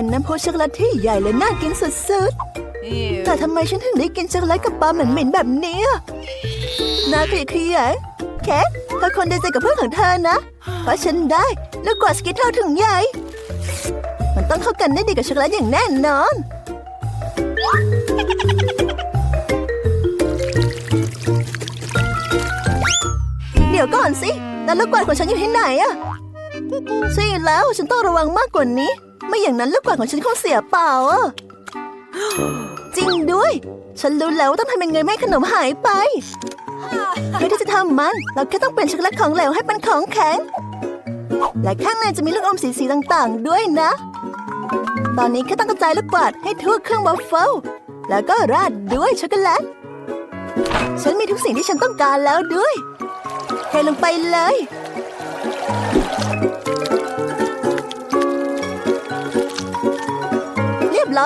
เป็นน้ำพุช็อกโกแลตที่ใหญ่และน่ากินสุดๆ แต่ทำไมฉันถึงได้กินช็อกโกแลตกับปลาเหม็นๆแบบนี้อะน่าขยะแขยงแคทเธอคนเดียวใจกับเพื่อนของเธอนะ เพราะฉันได้ลูกกวาดสกิทเท่าถึงใหญ่ มันต้องเข้ากันได้ดีกับช็อกโกแลตอย่างแน่นอนเดี๋ยวก่อนสิแล้วลูกกวาดของฉันอยู่ที่ไหนอะใช่แล้วฉันต้องระวังมากกว่านี้ ไม่อย่างนั้นลูกกวาดของฉันคงเสียเปล่าอะจริงด้วย ฉันรู้แล้วว่าต้องทำยังไงไม่ให้ขนมหายไปเพื่อที่จะทำมัน เราแค่ต้องเปลี่ยนช็อกโกแลตของเหลวให้เป็นของแข็ง และข้างในจะมีลูกอมสีสีๆต่างๆ ด้วยนะ ตอนนี้แค่ต้องกระจายลูกกวาดให้ทั่วเครื่องวัฟเฟิลแล้วก็ราดด้วยช็อกโกแลต ฉันมีทุกสิ่งที่ฉันต้องการแล้วด้วยเทลงไปเลย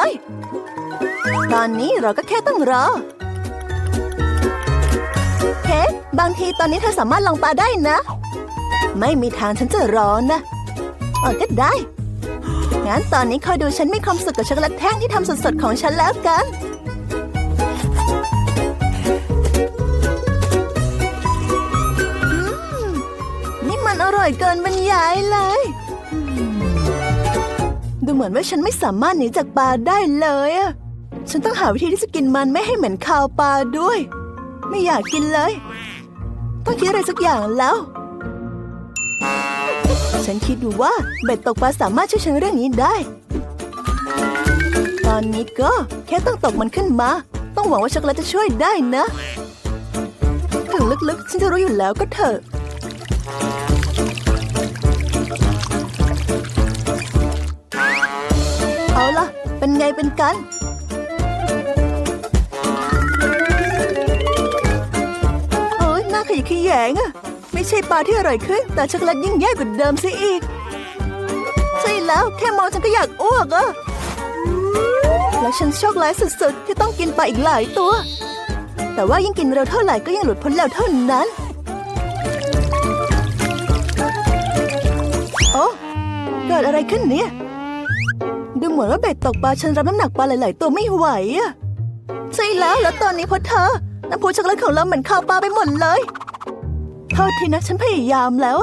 เรียตอนนี้เราก็แค่ต้องรอเคกบางทีตอนนี้เธอสามารถลองปลาได้นะ ไม่มีทางฉันจะรอนะอ๋อก็ได้ งั้นตอนนี้คอยดูฉันมีความสุขกับช็อกโกแลตแท่งที่ทำสดๆของฉันแล้วกันอนี่มันอร่อยเกินบรรยายเลย เหมือนว่าฉันไม่สามารถหนีจากปลาได้เลยอะฉันต้องหาวิธีที่จะกินมันไม่ให้เหม็นคาวปลาด้วย ไม่อยากกินเลย ต้องคิดอะไรสักอย่างแล้ว ฉันคิดดูว่าเบ็ดตกปลาสามารถช่วยฉันเรื่องนี้ได้ ตอนนี้ก็แค่ต้องตกมันขึ้นมา ต้องหวังว่าช็อกโกแลตจะช่วยได้นะ ถึงลึกๆ ฉันจะรู้อยู่แล้วก็เถอะ เป็นไงเป็นกัน โอ้ยน่าขยะขยงอะไม่ใช่ปลาที่อร่อยขึ้น แต่ช็อกโกแลตยิ่งแย่กว่าเดิมซะอีก ใช่แล้วแค่มองฉันก็อยากอ้วกอะแล้วฉันโชคร้ายสุดๆ ที่ต้องกินปลาอีกหลายตัว แต่ว่ายิ่งกินเร็วเท่าไหร่ก็ยิ่งหลุดพ้นเร็วเท่านั้น โอ้เกิดอะไรขึ้นเนี่ย ดูเหมือนว่าเบ็ดตกปลาฉันรับน้ำหนักปลาหลาย ๆ ตัวไม่ไหวอะใช่แล้วแล้วตอนนี้เพราะเธอน้ำพุช็อกโกแลตของเราเหมือนข้าวปลาไปหมดเลยโทษทีนะฉันพยายามแล้ว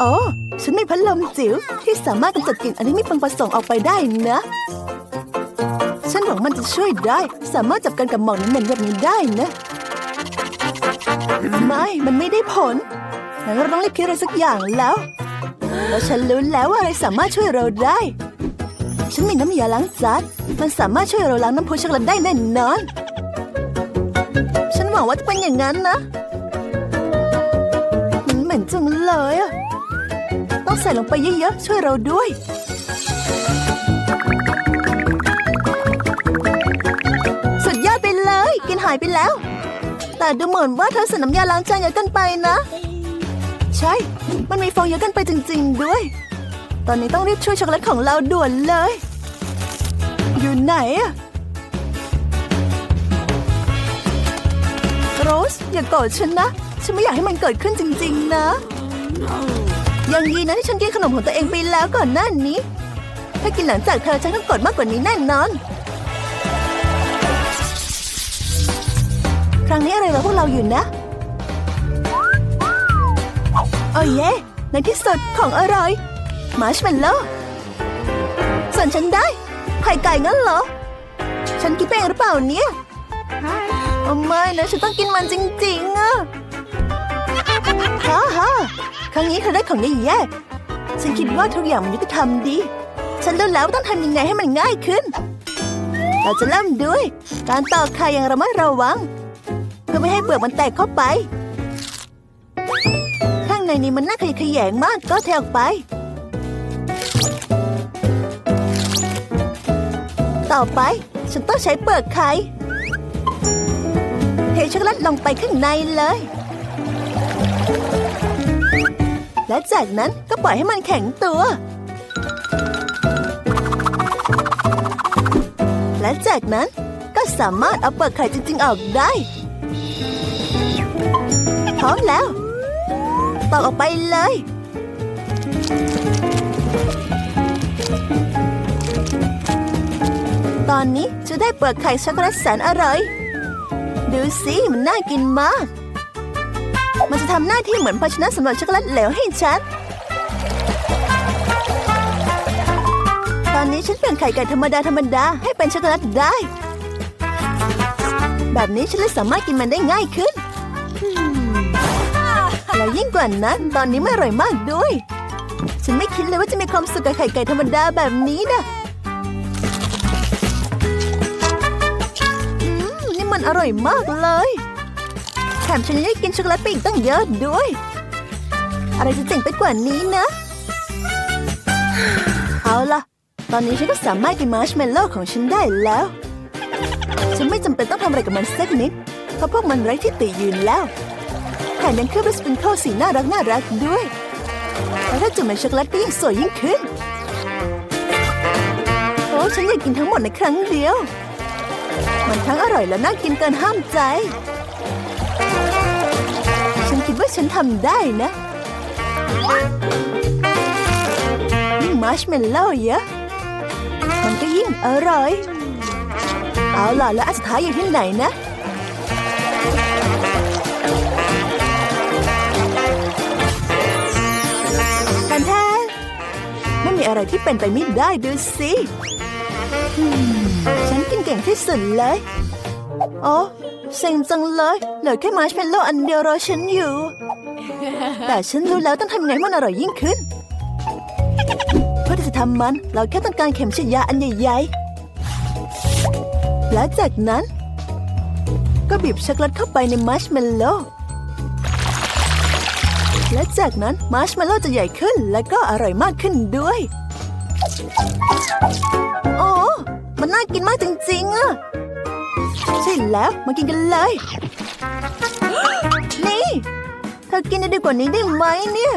อ๋อฉันมีพัดลมจิ๋วที่สามารถกำจัดกลิ่นอันที่ไม่พึงประสงค์ออกไปได้นะ ฉันหวังมันจะช่วยได้ สามารถจับกันกับหมอกเหม็นแบบนี้ได้นะ ไม่ มันไม่ได้ผลงั้นเราต้องรีบคิดอะไรสักอย่างแล้ว แล้วฉันรู้แล้วว่าอะไรสามารถช่วยเราได้ ฉันมีน้ำยาล้างจานมันสามารถช่วยเราล้างน้ำพุช็อกโกแลตได้แน่นอน ฉันหวังว่าจะเป็นอย่างนั้นนะ มันเหม็นจังเลยอะต้องใส่ลงไปเยอะๆ ช่วยเราด้วยสุดยอดไปเลย กินหายไปแล้ว แต่ดูเหมือนว่าเธอใส่น้ำยาล้างจานเยอะเกินไปนะ ใช่ มันมีฟองเยอะเกินไปจริง ๆ ด้วย ตอนนี้ต้องรีบช่วยช็อกโกแลตของเราด่วนเลย อยู่ไหนอะโรสอย่าโกรธฉันนะ ฉันไม่อยากให้มันเกิดขึ้นจริง ๆ นะ ยังดีนะที่ฉันกินขนมของตัวเองไปแล้วก่อนหน้านี้ ถ้ากินหลังจากเธอฉันต้องกรธมากกว่านี้แน่นอน ครั้งนี้อะไรวะพวกเราอยู่นะโอ้เย่ในที่สุดของอร่อย มาร์ชเมลโล่ส่วนฉันได้ ไข่ไก่งั้นเหรอ ฉันกินไปเองหรือเปล่าเนี่ยโอ้ไม่นะ ฉันต้องกินมันจริง ๆอะฮ่าฮ่าครั้งนี้เธอได้ของแย่ๆฉันคิดว่าทุกอย่างมันยุติธรรมดี ฉันรู้แล้วว่าต้องทำยังไงให้มันง่ายขึ้น เราจะเริ่มด้วย การตอกไข่อย่างระมัดระวัง เพื่อไม่ให้เปลือกมันแตกเข้าไป ข้างในนี้มันน่าขยะแขยงมากก็เทออกไป ต่อไป ฉันต้องใช้เปลือกไข่เทช็อกโกแลตลงไปข้างในเลย และจากนั้นก็ปล่อยให้มันแข็งตัว และจากนั้นก็สามารถเอาเปลือกไข่จริง ๆ ออกได้ พร้อมแล้วตอกออกไปเลย ตอนนี้จะได้เปลือกไข่ช็อกโกแลตแสนอร่อย ดูสิมันน่ากินมาก มันจะทำหน้าที่เหมือนภาชนะสำหรับช็อกโกแลตเหลวให้ฉัน ตอนนี้ฉันเปลี่ยนไข่ไก่ธรรมดาธรรมดาให้เป็นช็อกโกแลตได้ แบบนี้ฉันเลยสามารถกินมันได้ง่ายขึ้น และยิ่งกว่านั้นตอนนี้ไม่อร่อยมากด้วย ฉันไม่คิดเลยว่าจะมีความสุขกับไข่ไก่ธรรมดาแบบนี้นะ มันอร่อยมากเลย แถมฉันยังได้กินช็อกโกแลตไปอีกตั้งเยอะด้วย อะไรจะเจ๋งไปกว่านี้นะ เอาล่ะ ตอนนี้ฉันก็สามารถกินมาร์ชเมลโล่ของฉันได้แล้ว ฉันไม่จำเป็นต้องทำอะไรกับมันสักนิด เพราะพวกมันไร้ที่ติยืนแล้วแถมยังเคลือบด้วยสปริงเกิลสีน่ารักน่ารักด้วยแล้วถ้าจุ่มในช็อกโกแลตก็ยิ่งสวยยิ่งขึ้น โอ้ฉันอยากกินทั้งหมดในครั้งเดียว มันทั้งอร่อยและน่ากินเกินห้ามใจ ฉันคิดว่าฉันทำได้นะยิ่งมาร์ชเมลโล่เยอะมันก็ยิ่งอร่อย เอาล่ะแล้วอันสุดท้ายอยู่ที่ไหนนะแทนแทนไม่มีอะไรที่เป็นไปไม่ได้ดูสิ ฉันกินเก่งที่สุดเลย โอ้เซ็งจังเลย เหลือแค่มาร์ชเมลโล่อันเดียวรอฉันอยู่ แต่ฉันรู้แล้วต้องทำไงให้มันอร่อยยิ่งขึ้น เพื่อที่จะทำมันเราแค่ต้องการเข็มฉีดยาอันใหญ่ๆ และจากนั้น ก็บีบช็อกโกแลตเข้าไปในมาร์ชเมลโล่และจากนั้นมาร์ชเมลโล่จะใหญ่ขึ้นและก็อร่อยมากขึ้นด้วย โอ้ มันน่ากินมากจริงๆอะใช่แล้วมากินกันเลย นี่ เธอกินได้ดีกว่านี้ได้ไหมเนี่ย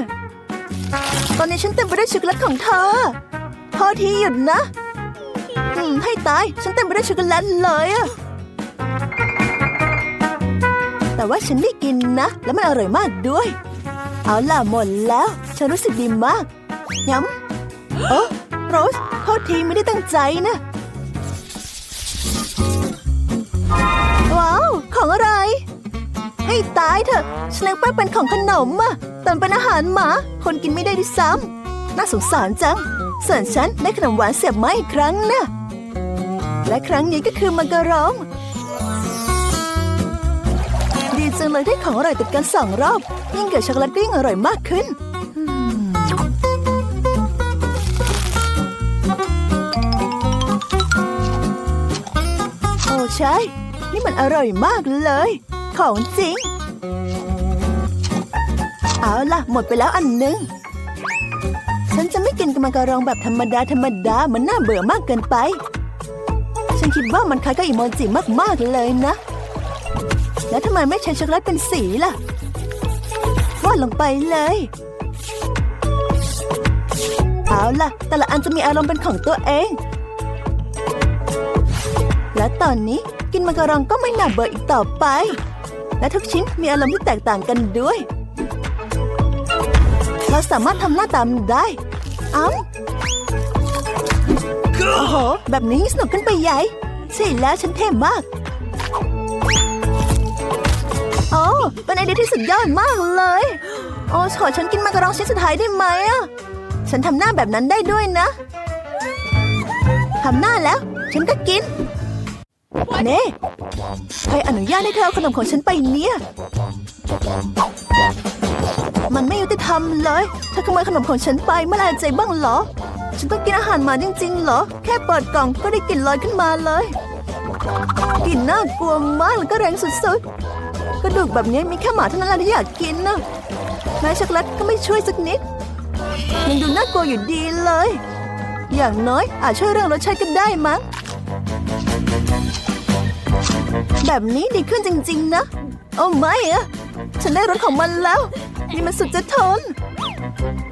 ตอนนี้ฉันเต็มไปด้วยช็อกโกแลตของเธอพอทีหยุดนะอืมให้ตาย ฉันเต็มไปด้วยช็อกโกแลตเลยอะแต่ว่าฉันได้กินนะ แล้วมันอร่อยมากด้วย เอาล่ะหมดแล้ว ฉันรู้สึกดีมากย้ำโอ้โรสโทษทีไม่ได้ตั้งใจนะ ว้าว ของอะไร ให้ตายเถอะฉันนึกว่าเป็นของขนมอะแต่เป็นอาหารหมา คนกินไม่ได้ด้วยซ้ำน่าสงสารจัง ส่วนฉันได้ขนมหวานเสียบไม้อีกครั้งนะ และครั้งนี้ก็คือมังกรอง ดีจังเลยได้ของอร่อยติดกันสองรอบ ยิ่งเกิดช็อกโกแลตก็ยิ่งอร่อยมากขึ้นโอ้ใช่ นี่มันอร่อยมากเลย ของจริง เอาล่ะ หมดไปแล้วอันหนึง ฉันจะไม่กินกมังกรองแบบธรรมดาธรรมดา มันน่าเบื่อมากเกินไป ฉันคิดว่ามันคล้ายกับอีโมจิมากๆเลยนะ แล้วทำไมไม่ใช้ช็อกโกแลตเป็นสีล่ะวาดลงไปเลย เอาล่ะ แต่ละอันจะมีอารมณ์เป็นของตัวเอง และตอนนี้ กินมังกรองก็ไม่น่าเบื่ออีกต่อไป และทุกชิ้นมีอารมณ์ที่แตกต่างกันด้วย เราสามารถทำหน้าตามได้เอ้าโอ้โห แบบนี้สนุกขึ้นไปใหญ่ใช่แล้วฉันเท่มาก โอ้เป็นไอเดียที่สุดยอดมากเลย โอ้ขอฉันกินมังกรองชิ้นสุดท้ายได้ไหมอะ ฉันทำหน้าแบบนั้นได้ด้วยนะ ทำหน้าแล้ว ฉันก็กิน เน่ใครอนุญาตให้เธอเอาขนมของฉันไปเนี่ย มันไม่ยุติธรรมเลยเธอขโมยขนมของฉันไปเมื่อไรใจบ้างเหรอ ฉันต้องกินอาหารหมาจริง ๆ เหรอ แค่เปิดกล่องก็ได้กลิ่นลอยขึ้นมาเลยกลิ่นน่ากลัวมากแล้วก็แรงสุดๆ กระดูกแบบนี้มีแค่หมาเท่านั้นแหละที่อยากกินนะแม้ช็อกโกแลตก็ไม่ช่วยสักนิดยังดูน่ากลัวอยู่ดีเลย อย่างน้อยอาจช่วยเรื่องรสชาติก็ได้มั้ง แบบนี้ดีขึ้นจริง ๆ นะ โอ้ไม่อะฉันได้รสของมันแล้ว นี่มันสุดจะทน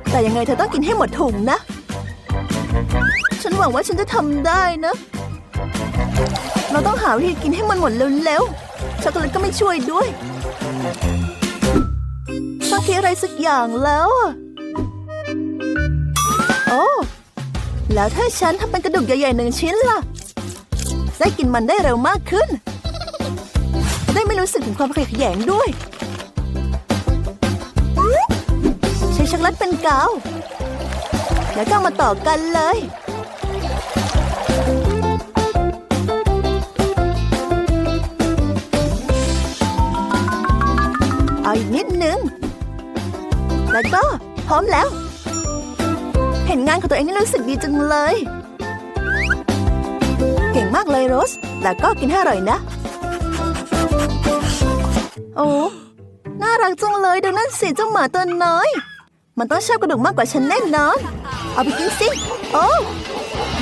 แต่ยังไงเธอต้องกินให้หมดถุงนะ ฉันหวังว่าฉันจะทำได้นะ เราต้องหาวิธีกินให้มันหมดเร็วๆช็อกโกแลตก็ไม่ช่วยด้วยต้องคิดอะไรสักอย่างแล้วโอ้แล้วถ้าฉันทำเป็นกระดูกใหญ่ๆหนึ่งชิ้นล่ะ ได้กินมันได้เร็วมากขึ้น ได้ไม่รู้สึกถึงความขยะแขยงด้วย ใช้ช็อกโกแลตเป็นกาว แล้วก็มาต่อกันเลย เอาอีกนิดนึง แล้วก็พร้อมแล้ว เห็นงานของตัวเองนี่รู้สึกดีจังเลย เก่งมากเลยโรส แล้วก็กินให้อร่อยนะ โอ้ น่ารักจังเลยดูนั่นสิเจ้าหมาตัวน้อย มันต้องชอบกระดูกมากกว่าฉันแน่นอน เอาไปกินสิ โอ้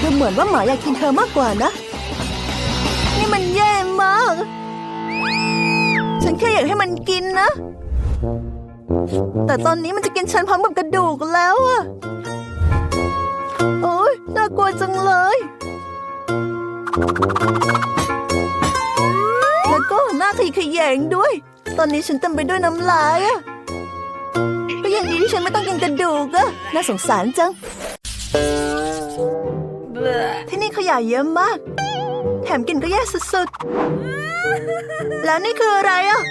ดูเหมือนว่าหมาอยากกินเธอมากกว่านะ นี่มันแย่มาก ฉันแค่อยากให้มันกินนะ แต่ตอนนี้มันจะกินฉันพร้อมกับกระดูกแล้วอะโอ้ยน่ากลัวจังเลย แล้วก็หน้าขยขยงด้วย ตอนนี้ฉันเต็มไปด้วยน้ำลายอะก็ยังดีที่ฉันไม่ต้องกินกระดูกอะน่าสงสารจัง ที่นี่ขยะเยอะมาก แถมกลินก็แย่สุดๆ แล้วนี่คืออะไรอะ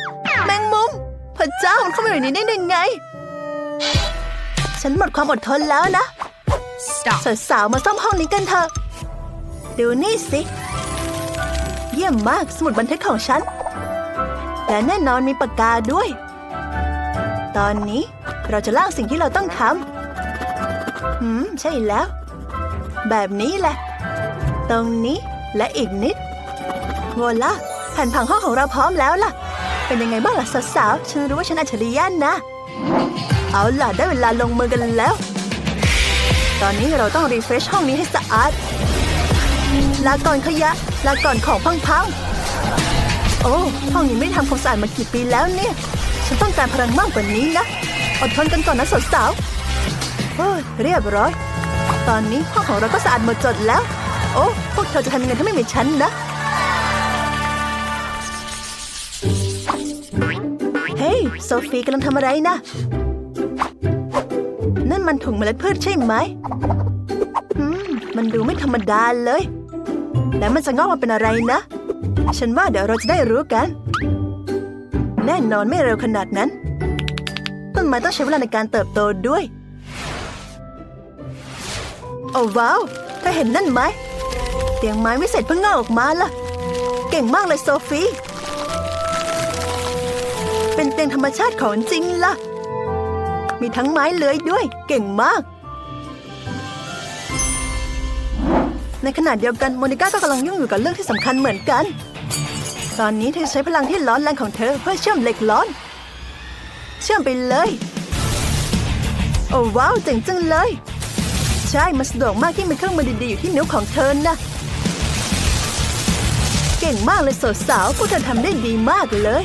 แมงมุมพระเจ้ามันเข้ามาอยู่ในนี้ได้ยังไง ฉันหมดความอดทนแล้วนะ Stop. สาวๆมาซ่อมห้องนี้กันเถอะดูนี่สิ เยี่ยมมากสมุดบันทึกของฉัน และแน่นอนมีปากกาด้วย ตอนนี้เราจะล่างสิ่งที่เราต้องทำหืม ใช่แล้ว แบบนี้แหละ ตรงนี้และอีกนิดโวล่ะแผ่นผังห้องของเราพร้อมแล้วล่ะ เป็นยังไงบ้างล่ะสาวๆฉันรู้ว่าฉันอัจฉริยะนะ เอาล่ะได้เวลาลงมือกันแล้ว ตอนนี้เราต้องรีเฟรชห้องนี้ให้สะอาดลาก่อนขยะลาก่อนของพังๆ โอ้ห้องนี้ไม่ทำความสะอาดมากี่ปีแล้วเนี่ย ฉันต้องการพลังมากกว่านี้นะ อดทนกันก่อนนะสาวๆเฮ้ยเรียบร้อย ตอนนี้ห้องของเราก็สะอาดหมดจดแล้ว โอ้ พวกเธอจะทำยังไงถ้าไม่มีฉันนะ เฮ้ยโซฟีกำลังทำอะไรนะ นั่นมันถุงเมล็ดพืชใช่ไหมมันดูไม่ธรรมดาเลย แล้วมันจะงอกมาเป็นอะไรนะ ฉันว่าเดี๋ยวเราจะได้รู้กัน แน่นอนไม่เร็วขนาดนั้น ต้นไม้ต้องใช้เวลาในการเติบโตด้วย โอ้ว้าวเธอเห็นนั่นไหมเตียงไม้วิเศษเพิ่งงอกออกมาล่ะ เก่งมากเลยโซฟีเป็นเตียงธรรมชาติของจริงล่ะ มีทั้งไม้เลื้อยด้วย เก่งมาก ในขณะเดียวกันโมนิก้าก็กำลังยุ่งอยู่กับเรื่องที่สำคัญเหมือนกัน ตอนนี้เธอใช้พลังที่ร้อนแรงของเธอเพื่อเชื่อมเหล็กร้อน เชื่อมไปเลย โอ้ว้าวเจ๋งจังเลย ใช่มันสะดวกมากที่มีเครื่องมือดีๆอยู่ที่นิ้วของเธอนะ เก่งมากเลยสาวๆพวกเธอทำได้ดีมากเลย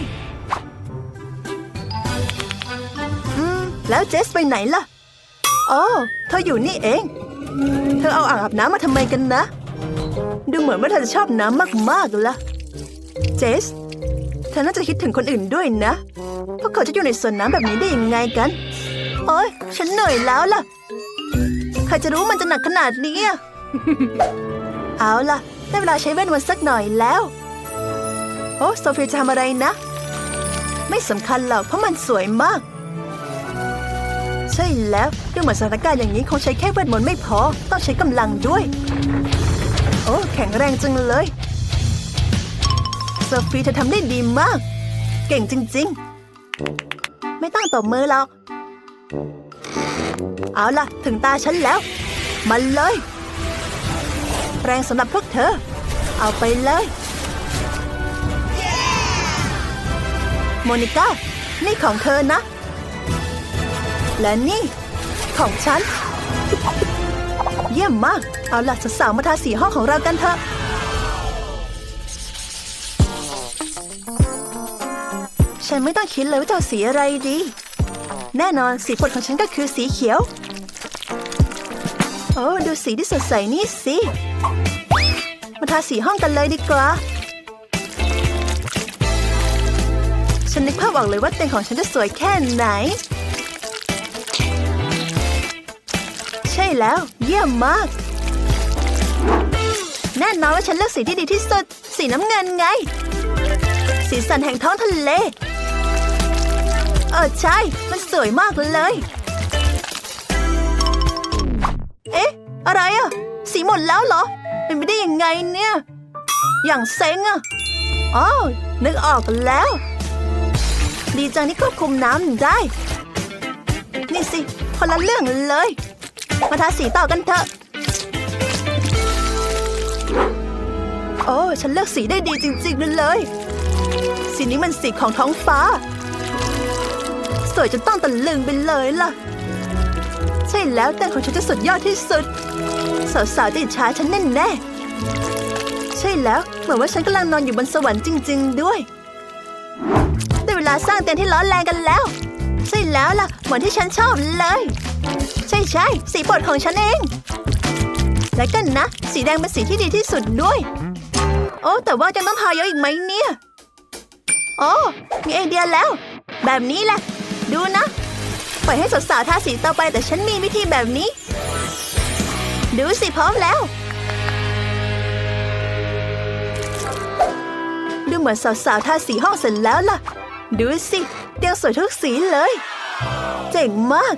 อืมแล้วเจสไปไหนล่ะอ๋อเธออยู่นี่เอง เธอเอาอ่างอาบน้ำมาทำไมกันนะ ดูเหมือนว่าเธอจะชอบน้ำมากๆละเจสเธอน่าจะคิดถึงคนอื่นด้วยนะพวกเขาจะอยู่ในสวนน้ำแบบนี้ได้ยังไงกัน โอ๊ยฉันเหนื่อยแล้วล่ะ ใครจะรู้มันจะหนักขนาดนี้อะเอาล่ะ ได้เวลาใช้เวทมนต์สักหน่อยแล้ว โอ้โซฟีจะทำอะไรนะ ไม่สำคัญหรอกเพราะมันสวยมาก ใช่แล้วดูเหมือนสถานการณ์อย่างนี้คงใช้แค่เวทมนต์ไม่พอ ต้องใช้กำลังด้วย โอ้แข็งแรงจังเลยโซฟีเธอทำได้ดีมาก เก่งจริง ๆ ไม่ต้องตบมือหรอกเอาล่ะ ถึงตาฉันแล้ว มันเลย แรงสำหรับพวกเธอ เอาไปเลย โมนิก้า นี่ของเธอนะ และนี่ ของฉัน เยี่ยมมาก เอาล่ะสาวๆมาทาสีห้องของเรากันเถอะฉันไม่ต้องคิดเลยว่าจะเอาสีอะไรดี แน่นอนสีโปรดของฉันก็คือสีเขียว โอ้ดูสีที่สดใสนี่สิมาทาสีห้องกันเลยดีกว่า ฉันนึกภาพออกเลยว่าเตียงของฉันจะสวยแค่ไหน แล้ว เยี่ยมมาก แน่นอนว่าฉันเลือกสีที่ดีที่สุด สีน้ำเงินไง สีสันแห่งท้องทะเล เออใช่ มันสวยมากเลย เอ๊ะ อะไรอะสีหมดแล้วเหรอ เป็นไม่ได้ยังไงเนี่ย อย่างเซ็งอะอ๋อนึกออกแล้ว ดีจังที่ควบคุมน้ำได้ นี่สิคนละเรื่องเลย มาทาสีต่อกันเถอะ โอ้ฉันเลือกสีได้ดีจริงๆเลย สีนี้มันสีของท้องฟ้า สวยจนต้องตะลึงไปเลยล่ะ ใช่แล้วแต่ของฉันจะสุดยอดที่สุด สาวๆจะอิจฉาฉันแน่แน่ใช่แล้วเหมือนว่าฉันกำลังนอนอยู่บนสวรรค์จริง ๆ ด้วยได้เวลาสร้างเต็นท์ที่ร้อนแรงกันแล้ว ใช่แล้วล่ะเหมือนที่ฉันชอบเลย ใช่ใช่สีโปรดของฉันเอง และกันนะ สีแดงเป็นสีที่ดีที่สุดด้วย โอ้แต่ว่าจะต้องทาเยอะอีกไหมเนี่ย โอ้มีไอเดียแล้ว แบบนี้แหละ ดูนะปล่อยให้สาวๆทาสีต่อไปแต่ฉันมีวิธีแบบนี้ ดูสิพร้อมแล้ว ดูเหมือนสาวๆทาสีห้องเสร็จแล้วล่ะ ดูสิเตียงสวยทุกสีเลย เจ๋งมาก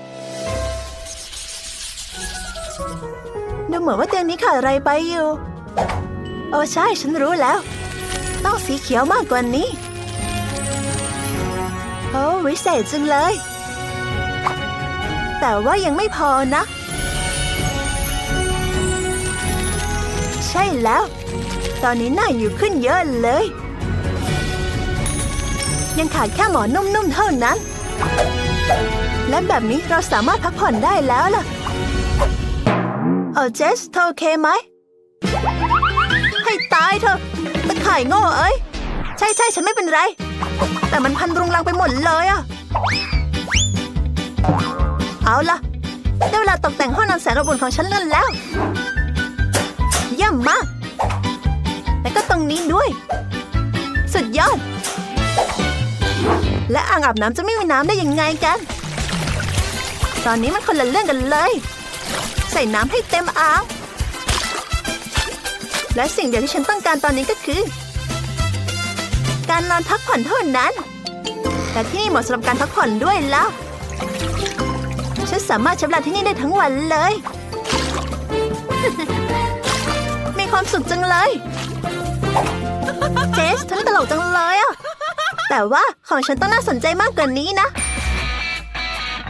เหมือนว่าเตียงนี้ขาดอะไรไปอยู่ โอ้ใช่ฉันรู้แล้ว ต้องสีเขียวมากกว่านี้ โอ้วิเศษจังเลย แต่ว่ายังไม่พอนะ ใช่แล้ว ตอนนี้น่าอยู่ขึ้นเยอะเลย ยังขาดแค่หมอนนุ่มๆเท่านั้น และแบบนี้เราสามารถพักผ่อนได้แล้วล่ะ เออเจสเธอโอเคไหม ให้ตายเถอะตะข่ายโง่เอ้ย ใช่ใช่ฉันไม่เป็นไร แต่มันพันรุงรังไปหมดเลยอะเอาละได้เวลาตกแต่งห้องนอนแสนอบอุ่นของฉันแล้ว เยี่ยมมาก แล้วก็ตรงนี้ด้วย สุดยอด และอ่างอาบน้ำจะไม่มีน้ำได้ยังไงกัน ตอนนี้มันคนละเรื่องกันเลย ใส่น้ำให้เต็มอ่าง และสิ่งเดียวที่ฉันต้องการตอนนี้ก็คือ การนอนพักผ่อนเท่านั้น แต่ที่นี่เหมาะสำหรับการพักผ่อนด้วยแล้วฉันสามารถใช้เวลาที่นี่ได้ทั้งวันเลย มีความสุขจังเลย เจสทั้งตลกจังเลยอะแต่ว่าของฉันต้องน่าสนใจมากกว่านี้นะ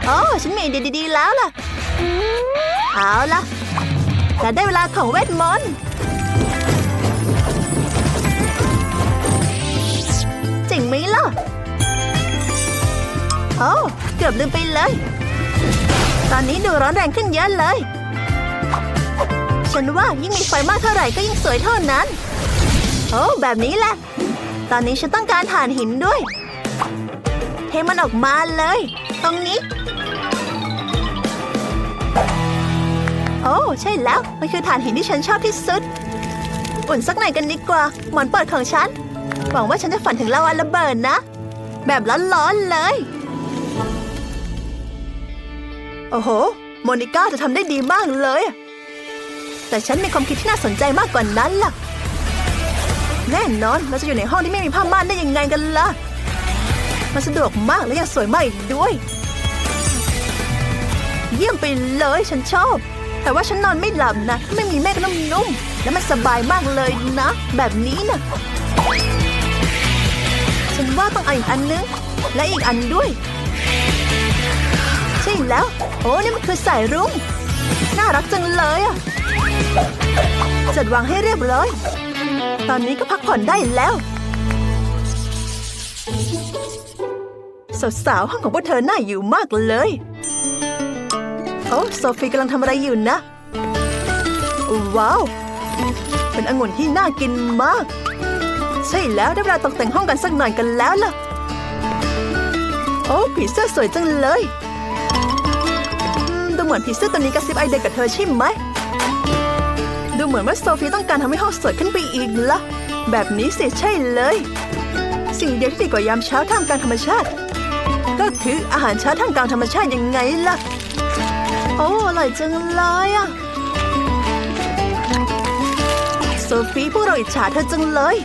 โอ้ ฉันมีไอเดียดีๆแล้วล่ะ เอาละแต่ได้เวลาของเวทมนต์เจ๋งไหมล่ะ โอ้เกือบลืมไปเลย ตอนนี้ดูร้อนแรงขึ้นเยอะเลย ฉันว่ายิ่งมีไฟมากเท่าไหร่ก็ยิ่งสวยเท่านั้น โอ้แบบนี้แหละ ตอนนี้ฉันต้องการถ่านหินด้วย เทมันออกมาเลย ตรงนี้ อ้ ใช่แล้ว มันคือถ่านหินที่ฉันชอบที่สุด อุ่นสักหน่อยกันดีกว่า หมอนเปิดของฉัน หวังว่าฉันจะฝันถึงลาวาระเบิดนะ แบบร้อนๆเลย โอ้โห โมนิก้าจะทำได้ดีมากเลย แต่ฉันมีความคิดที่น่าสนใจมากกว่านั้นล่ะ แน่นอนเราจะอยู่ในห้องที่ไม่มีผ้าม่านได้ยังไงกันล่ะ มันสะดวกมากและยังสวยมากอีกด้วย เยี่ยมไปเลยฉันชอบ แต่ว่าฉันนอนไม่หลับนะไม่มีเมฆนุ่ม และมันสบายมากเลยนะ แบบนี้นะฉันว่าต้องเอาอีกอันนึง และอีกอันด้วย ใช่แล้ว โอ้นี่มันคือสายรุ้งน่ารักจังเลยอะจัดวางให้เรียบร้อย ตอนนี้ก็พักผ่อนได้แล้วสาวๆห้องของพวกเธอน่าอยู่มากเลย โอ้โซฟีกำลังทำอะไรอยู่นะ ว้าว เป็นองุ่นที่น่ากินมาก ใช่แล้วได้เวลาตกแต่งห้องกันสักหน่อยกันแล้วล่ะ โอ้ผีเสื้อสวยจังเลยดูเหมือนผีเสื้อตัวนี้กระซิบไอเดียกับเธอใช่ไหม ดูเหมือนว่าโซฟีต้องการทำให้ห้องสวยขึ้นไปอีกละแบบนี้สิใช่เลย สิ่งเดียวที่ดีกว่ายามเช้าท่ามกลางธรรมชาติ ก็คืออาหารเช้าท่ามกลางธรรมชาติยังไงล่ะ โอ้อร่อยจังเลยอะโซฟีพวกเราอิจฉาเธอจังเลย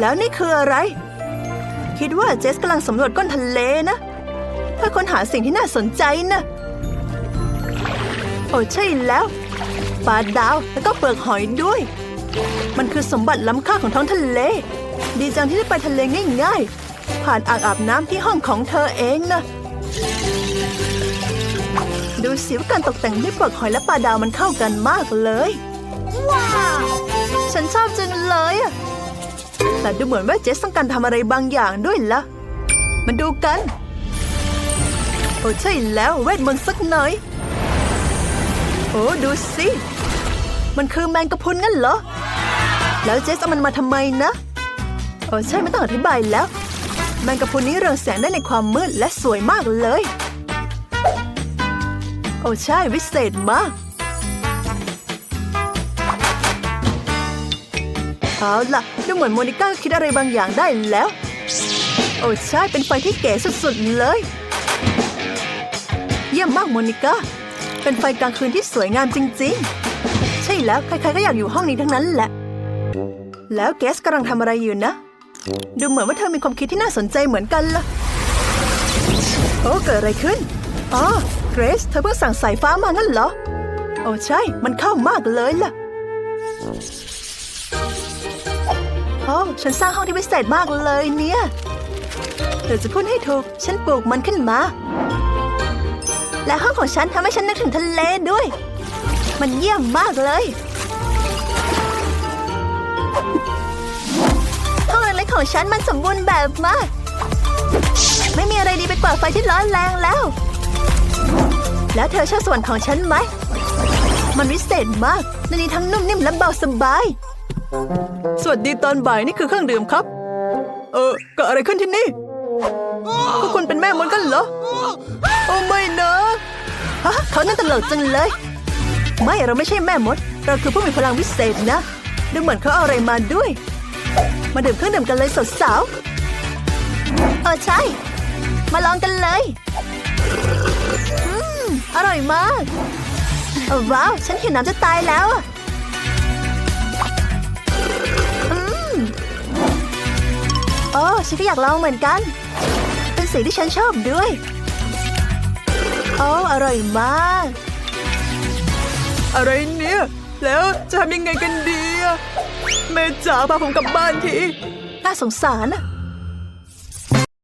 แล้วนี่คืออะไร คิดว่าเจสกำลังสำรวจก้นทะเลนะเพื่อค้นหาสิ่งที่น่าสนใจนะโอ้ใช่แล้วปลาดาวแล้วก็เปลือกหอยด้วย มันคือสมบัติล้ำค่าของท้องทะเล ดีจังที่ได้ไปทะเลง่ายๆ ผ่านอ่างอาบน้ำที่ห้องของเธอเองนะดูสิว่าการตกแต่งด้วยเปลือกหอยและปลาดาวมันเข้ากันมากเลย ว้าว ฉันชอบจังเลยอะแต่ดูเหมือนว่าเจสต้องการทำอะไรบางอย่างด้วยละมาดูกัน โอ้ใช่แล้วเวทมนต์สักหน่อย โอ้ดูสิ มันคือแมงกะพรุนงั้นเหรอ แล้วเจสเอามันมาทำไมนะ โอ้ใช่ไม่ต้องอธิบายแล้ว แมงกะพรุนนี้เรืองแสงได้ในความมืดและสวยมากเลย โอ้ใช่วิเศษมากเอาล่ะดูเหมือนโมนิก้าคิดอะไรบางอย่างได้แล้ว โอ้ใช่เป็นไฟที่เก๋สุดๆเลย เยี่ยมมากโมนิก้าเป็นไฟกลางคืนที่สวยงามจริงๆ ใช่แล้วใครๆก็อยากอยู่ห้องนี้ทั้งนั้นแหละ แล้วเกสกำลังทำอะไรอยู่นะ ดูเหมือนว่าเธอมีความคิดที่น่าสนใจเหมือนกันล่ะโอ้เกิดอะไรขึ้น อ๋อ เกรซ เธอเพิ่งสั่งสายฟ้ามางั้นเหรอ โอ้ใช่ มันเข้ามากเลยล่ะโอ้ฉันสร้างห้องที่พิเศษมากเลยเนี่ยเดี๋ยวจะพูดให้ถูก ฉันปลูกมันขึ้นมา และห้องของฉันทำให้ฉันนึกถึงทะเลด้วย มันเยี่ยมมากเลย ของฉันมันสมบูรณ์แบบมาก ไม่มีอะไรดีไปกว่าไฟที่ร้อนแรงแล้ว แล้วเธอชอบส่วนของฉันไหม มันวิเศษมากในนี้ทั้งนุ่มนิ่มและเบาสบาย สวัสดีตอนบ่ายนี่คือเครื่องดื่มครับ เออเกิดอะไรขึ้นที่นี่พวกคุณเป็นแม่มดกันเหรอ โอ้ไม่นะฮะเขานั่นตลกจังเลย ไม่เราไม่ใช่แม่มด เราคือผู้มีพลังวิเศษนะ ดูเหมือนเขาเอาอะไรมาด้วย มาดื่มเครื่องดื่มกันเลยสาวเออใช่ มาลองกันเลย อืม อร่อยมาก ว้าว ฉันเหิวน้ำจะตายแล้วอะอืมโอ้ฉันก็อยากลองเหมือนกัน เป็นสีที่ฉันชอบด้วยโอ้อร่อยมาก อะไรเนี่ย แล้วจะทำยังไงกันดี แม่จ๋าพาผมกลับบ้านที น่าสงสารอะ